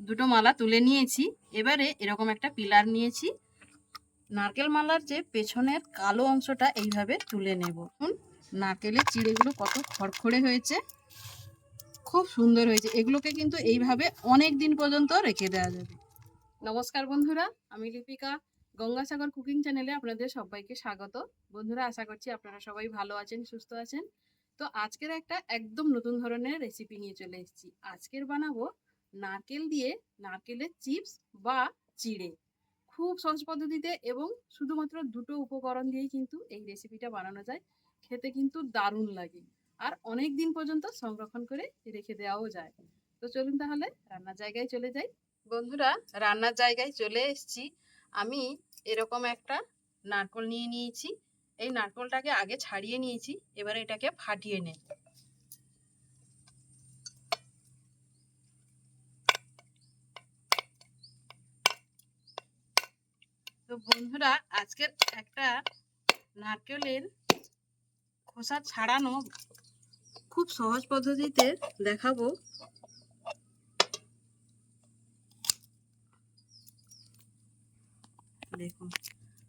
দুটো মালা তুলে নিয়েছি। এবারে এরকম একটা পিলার নিয়েছি। নারকেল মালার যে পেছনের কালো অংশটা এইভাবে তুলে নেব। নারকেলের চিড়েগুলো কত খড়খড়ে হয়েছে। খুব সুন্দর হয়েছে। এগুলোকে কিন্তু এইভাবে অনেক দিন পর্যন্ত রেখে দেওয়া যাবে। নমস্কার বন্ধুরা, আমি লিপিকা, গঙ্গাসাগর কুকিং চ্যানেলে আপনাদের সবাইকে স্বাগত। বন্ধুরা, আশা করছি আপনারা সবাই ভালো আছেন, সুস্থ আছেন। তো আজকের একটা একদম নতুন ধরনের রেসিপি নিয়ে চলে এসেছি। আজকের বানাবো নারকেল দিয়ে নারকেলের চিপস বা চিড়ে। খুব সহজ পদ্ধতিতে এবং শুধুমাত্র দুটো উপকরণ দিয়েই কিন্তু এই রেসিপিটা বানানো যায়। খেতে কিন্তু দারুণ লাগে আর অনেক দিন পর্যন্ত সংরক্ষণ করে রেখে দেওয়াও যায়। তো চলুন তাহলে রান্নার জায়গায় চলে যাই। বন্ধুরা, রান্নার জায়গায় চলে এসেছি। আমি এরকম একটা নারকল নিয়ে নিয়েছি। এই নারকলটাকে আগে ছাড়িয়ে নিয়েছি। এবারে এটাকে ফাটিয়ে নেই। তো বন্ধুরা, আজকের একটা নারকেলের খোসা ছাড়ানো খুব সহজ পদ্ধতিতে দেখাবো। দেখুন,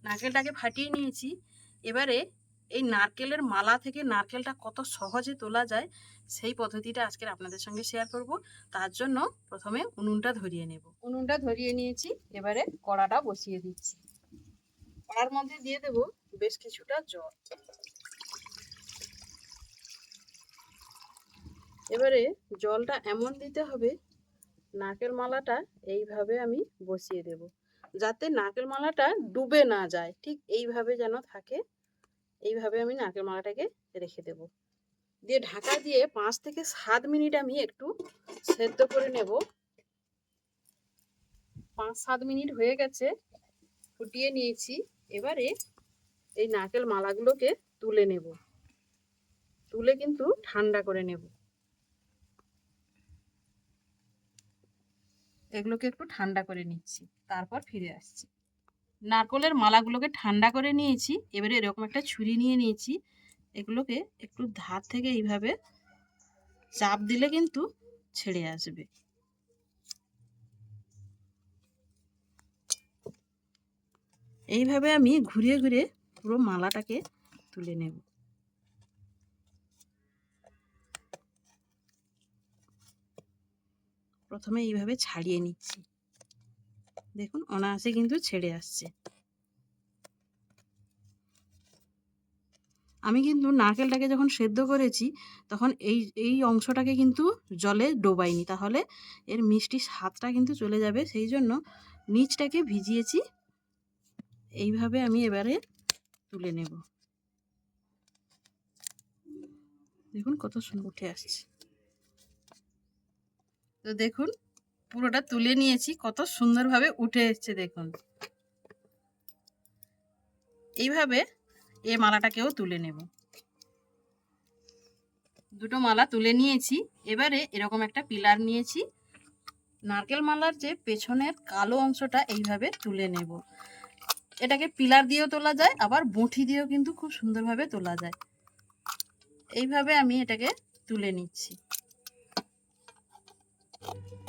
নারকেলটাকে ফাটিয়ে নিয়েছি। এবারে এই নারকেলের মালা থেকে নারকেলটা কত সহজে তোলা যায় সেই পদ্ধতিটা আজকের আপনাদের সঙ্গে শেয়ার করব। তার জন্য প্রথমে উনুনটা ধরিয়ে নেব। উনুনটা ধরিয়ে নিয়েছি, এবারে কড়াটা বসিয়ে দিচ্ছি। কড়ার মধ্যে দিয়ে দেব বেশ কিছুটা জল। এবারে জলটা এমন দিতে হবে নারকেল মালাটা এইভাবে আমি বসিয়ে দেব, যাতে নারকেল মালাটা ডুবে না যায়। ঠিক এইভাবে যেন থাকে, এইভাবে আমি নারকেল মালাটাকে রেখে দেব। দিয়ে ঢাকা দিয়ে পাঁচ থেকে সাত মিনিট আমি একটু সেদ্ধ করে নেব। পাঁচ সাত মিনিট হয়ে গেছে, ফুটিয়ে নিয়েছি। এবারে এই নারকেল মালাগুলোকে তুলে নেব। তুলে কিন্তু ঠান্ডা করে নেব। এগুলোকে একটু ঠান্ডা করে নিচ্ছি, তারপর ফিরে আসছি। নারকলের মালাগুলোকে ঠান্ডা করে নিয়েছি, এবারে এরকম একটা ছুরি নিয়ে নিয়েছি। এগুলোকে একটু ধার থেকে এইভাবে চাপ দিলে কিন্তু ছেড়ে আসবে। এইভাবে আমি ঘুরিয়ে ঘুরিয়ে পুরো মালাটাকে তুলে নেব। প্রথমে এইভাবে ছাড়িয়ে নিচ্ছি। দেখুন, অনায়াসে কিন্তু ছেড়ে আসছে। আমি কিন্তু নারকেলটাকে যখন সেদ্ধ করেছি, তখন এই এই অংশটাকে কিন্তু জলে ডোবাইনি। তাহলে এর মিষ্টি স্বাদটা কিন্তু চলে যাবে। সেই জন্য নিচটাকে ভিজিয়েছি এইভাবে আমি এবারে তুলে নেব। দেখুন কত সুন্দর উঠে আসছে। তো দেখুন, পুরোটা তুলে নিয়েছি, কত সুন্দরভাবে উঠে এসছে দেখুন। এইভাবে এই মালাটাকেও তুলে নেব। দুটো মালা তুলে নিয়েছি, এবারে এরকম একটা পিলার নিয়েছি। নারকেল মালার যে পেছনের কালো অংশটা এইভাবে তুলে নেব। এটাকে পিলার দিয়েও তোলা যায়, আবার বঁঠি দিয়েও কিন্তু খুব সুন্দরভাবে তোলা যায়। এইভাবে আমি এটাকে তুলে নিচ্ছি।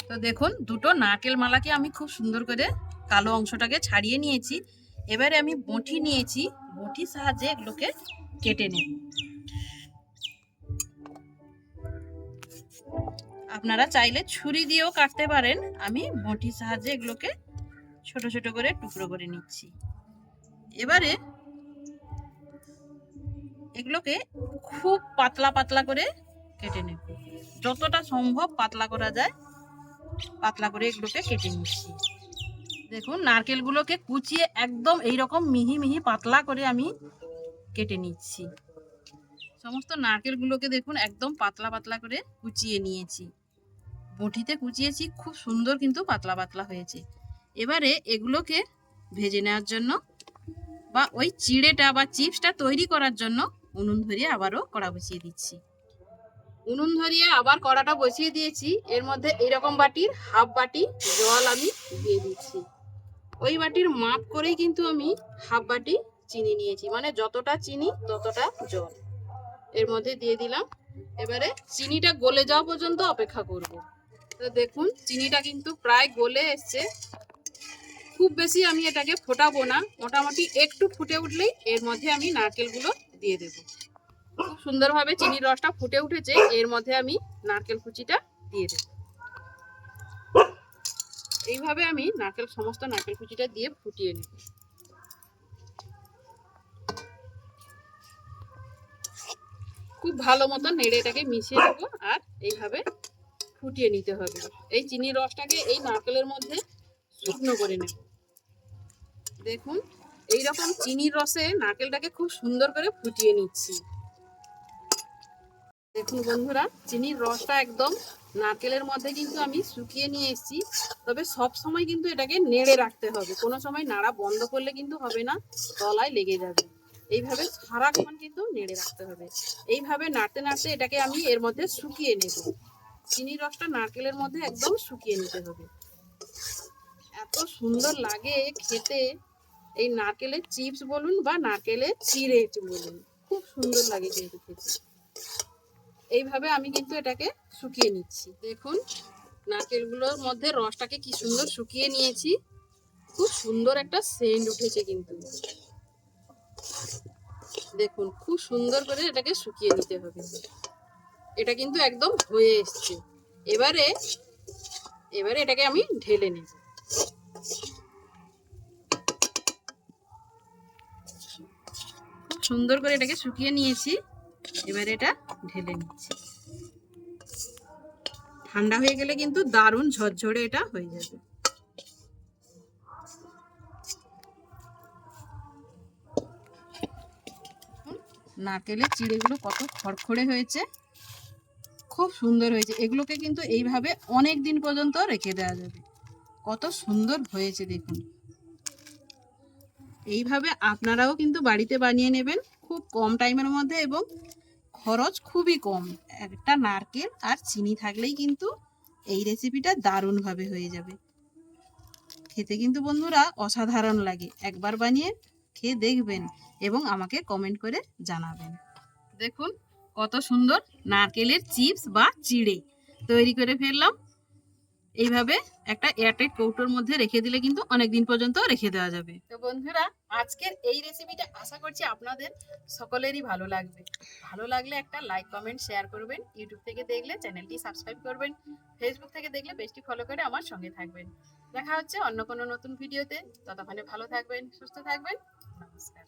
তো দেখুন, দুটো নারকেল মালাকে আমি খুব সুন্দর করে কালো অংশটাকে ছাড়িয়ে নিয়েছি। এবারে আমি বঁটি নিয়েছি বঁটির সাহায্যে এগুলোকে কেটে নেব। আপনারা চাইলে ছুরি দিয়েও কাটতে পারেন। আমি বঁটির সাহায্যে এগুলোকে ছোট ছোট করে টুকরো করে নিচ্ছি। এবারে এগুলোকে খুব পাতলা পাতলা করে কেটে নেব। যতটা সম্ভব পাতলা করা যায়, পাতলা করে এগুলোকে কেটে নিচ্ছি। দেখুন, নারকেলগুলোকে কুচিয়ে একদম এই রকম মিহি মিহি পাতলা করে আমি কেটে নিচ্ছি। সমস্ত নারকেলগুলোকে দেখুন, একদম পাতলা পাতলা করে কুচিয়ে নিয়েছি। বটিতে কুচিয়েছি, খুব সুন্দর কিন্তু পাতলা পাতলা হয়েছে। এবারে এগুলোকে ভেজে নেওয়ার জন্য বা ওই চিড়েটা বা চিপসটা তৈরি করার জন্য উনুন ধরিয়ে আবারও কড়া বসিয়ে দিচ্ছি। উনুন ধরিয়ে আবার কড়াটা বসিয়ে দিয়েছি। এর মধ্যে এরকম বাটির হাফ বাটি জল আমি দিয়ে দিচ্ছি। ওই বাটির মাপ করেই কিন্তু আমি হাফ বাটি চিনি নিয়েছি মানে যতটা চিনি ততটা জল। এর মধ্যে দিয়ে দিলাম। এবারে চিনিটা গলে যাওয়া পর্যন্ত অপেক্ষা করব। তো দেখুন, চিনিটা কিন্তু প্রায় গলে এসছে। খুব বেশি আমি এটাকে ফোটাবো না। মোটামুটি একটু ফুটে উঠলেই এর মধ্যে আমি নারকেলগুলো দিয়ে দেব। খুব সুন্দরভাবে চিনির রসটা ফুটে উঠেছে, এর মধ্যে আমি নারকেল কুচিটা দিয়ে দেব। এইভাবে আমি নারকেল, সমস্ত নারকেল কুচিটা দিয়ে ফুটিয়ে নেব। খুব ভালো মতো নেড়ে এটাকে মিশিয়ে দেবো আর এইভাবে ফুটিয়ে নিতে হবে। এই চিনির রসটাকে এই নারকেলের মধ্যে শুকনো করে নেব। দেখুন এই রকম চিনির রসে নারকেলটাকে খুব সুন্দর করে ফুটিয়ে নিচ্ছি। দেখুন বন্ধুরা, চিনির রসটা একদম নারকেলের মধ্যে কিন্তু আমি শুকিয়ে নিয়ে এসেছি। তবে সব সময় কিন্তু এটাকে নেড়ে রাখতে হবে। কোনো সময় নাড়া বন্ধ করলে কিন্তু হবে না, তলায় লেগে যাবে। এইভাবে সারাক্ষণ কিন্তু নেড়ে রাখতে হবে। এইভাবে নাড়তে নাড়তে এটাকে আমি এর মধ্যে শুকিয়ে নেব। চিনির রসটা নারকেলের মধ্যে একদম শুকিয়ে নিতে হবে। এত সুন্দর লাগে খেতে। এই নারকেলের চিপস বলুন বা নারকেলের চিড়ে বলুন, খুব সুন্দর লাগে কিন্তু খেতে। এইভাবে আমি কিন্তু এটাকে শুকিয়ে নিচ্ছি। দেখুন, নারকেলগুলোর মধ্যে রসটাকে কি সুন্দর শুকিয়ে নিয়েছি। খুব সুন্দর একটা সেন্ট উঠেছে কিন্তু। দেখুন, খুব সুন্দর করে এটাকে শুকিয়ে নিতে হবে। এটা কিন্তু একদম হয়ে এসছে। এবারে এবারে এটাকে আমি ঢেলে নেব। সুন্দর করে এটাকে শুকিয়ে নিয়েছি। এবারে এটা ঢেলে নিচ্ছি। ঠান্ডা হয়ে গেলে কিন্তু দারুণ ঝরঝরে এটা হয়ে যাবে। নারকেলের চিড়েগুলো কত খড়খড়ে হয়েছে। খুব সুন্দর হয়েছে। এগুলোকে কিন্তু এইভাবে অনেক দিন পর্যন্ত রেখে দেওয়া যাবে। কত সুন্দর হয়েছে দেখুন। এইভাবে আপনারাও কিন্তু বাড়িতে বানিয়ে নেবেন। খুব কম টাইমের মধ্যে এবং খরচ খুবই কম। একটা নারকেল আর চিনি থাকলেই কিন্তু এই রেসিপিটা দারুণভাবে হয়ে যাবে। খেতে কিন্তু বন্ধুরা অসাধারণ লাগে। একবার বানিয়ে খেয়ে দেখবেন এবং আমাকে কমেন্ট করে জানাবেন। দেখুন কত সুন্দর নারকেলের চিপস বা চিড়ে তৈরি করে ফেললাম। এইভাবে একটা এয়ারটাইট কৌটোর মধ্যে রেখে দিলে কিন্তু অনেক দিন পর্যন্ত রেখে দেওয়া যাবে। তো বন্ধুরা, আজকের এই রেসিপিটা আশা করছি আপনাদের সকলেরই ভালো লাগবে। ভালো লাগলে একটা লাইক কমেন্ট শেয়ার করবেন। ইউটিউব থেকে দেখলে চ্যানেলটি সাবস্ক্রাইব করবেন। ফেসবুক থেকে দেখলে পেজটি ফলো করে আমার সঙ্গে থাকবেন। দেখা হচ্ছে অন্য কোনো নতুন ভিডিওতে ততক্ষণে ভালো থাকবেন, সুস্থ থাকবেন। নমস্কার।